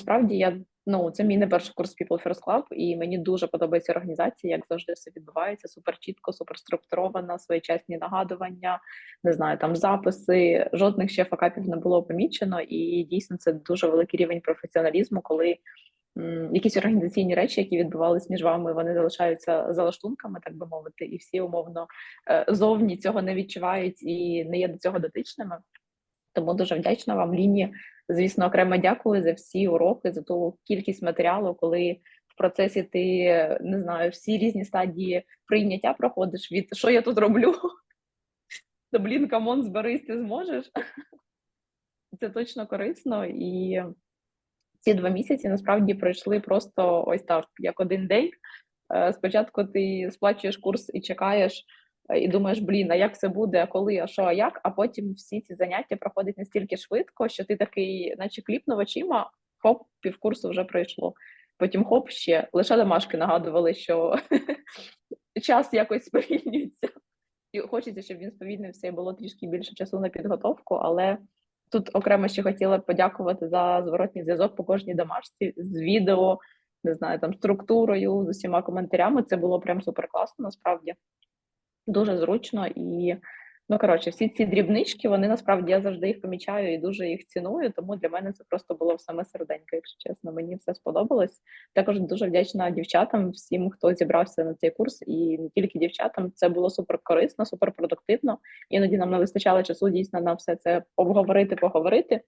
насправді я ну це мій не перший курс People First Club, і мені дуже подобається організація, як завжди все відбувається. Супер чітко, супер структурована, своєчасні нагадування, не знаю, там записи, жодних ще факапів не було помічено, і дійсно це дуже великий рівень професіоналізму, коли якісь організаційні речі, які відбувалися між вами, вони залишаються залаштунками, так би мовити, і всі умовно е, зовні цього не відчувають і не є до цього дотичними. Тому дуже вдячна вам, Ліні. Звісно, окремо дякую за всі уроки, за ту кількість матеріалу, коли в процесі ти не знаю, всі різні стадії прийняття проходиш від що я тут роблю, то блін, камон, зберись, ти зможеш. Це точно корисно. І ці два місяці насправді пройшли просто ось так, як один день. Е, Спочатку ти сплачуєш курс і чекаєш, і думаєш, блін, а як це буде, коли, а що, а як? А потім всі ці заняття проходять настільки швидко, що ти такий, наче кліпнув очима, хоп, півкурсу вже пройшло. Потім хоп ще лише домашки нагадували, що час якось сповільнюється. І хочеться, щоб він сповільнився і було трішки більше часу на підготовку, але тут окремо ще хотіла подякувати за зворотній зв'язок по кожній домашці з відео, не знаю, там структурою, з усіма коментарями. Це було прям супер класно, насправді. Дуже зручно і ну коротше, всі ці дрібнички, вони насправді я завжди їх помічаю і дуже їх ціную. Тому для мене це просто було в саме серденько, якщо чесно. Мені все сподобалось. Також дуже вдячна дівчатам, всім, хто зібрався на цей курс, і не тільки дівчатам. Це було супер корисно, супер продуктивно. Іноді нам не вистачало часу дійсно на все це обговорити, поговорити.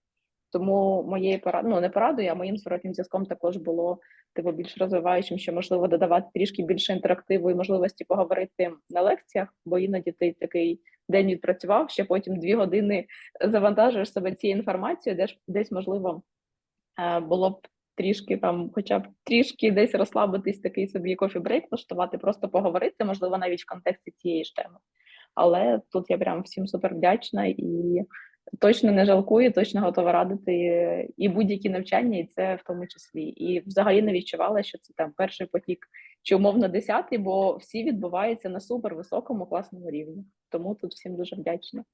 Тому моєю порад... ну, не порадою, а моїм зворотнім зв'язком також було типу більш розвиваючим, що можливо додавати трішки більше інтерактиву і можливості поговорити на лекціях, бо іноді ти такий день відпрацював, ще потім дві години завантажуєш себе цією інформацією, де ж десь можливо е, було б трішки там, хоча б трішки десь розслабитись, такий собі кофі-брейк влаштувати, просто поговорити, можливо, навіть в контексті цієї ж теми. Але тут я прям всім супер вдячна і точно не жалкую, точно готова радити і будь-які навчання, і це в тому числі. І взагалі не відчувала, що це там перший потік чи умовно десятий, бо всі відбуваються на супер високому класному рівні. Тому тут всім дуже вдячна.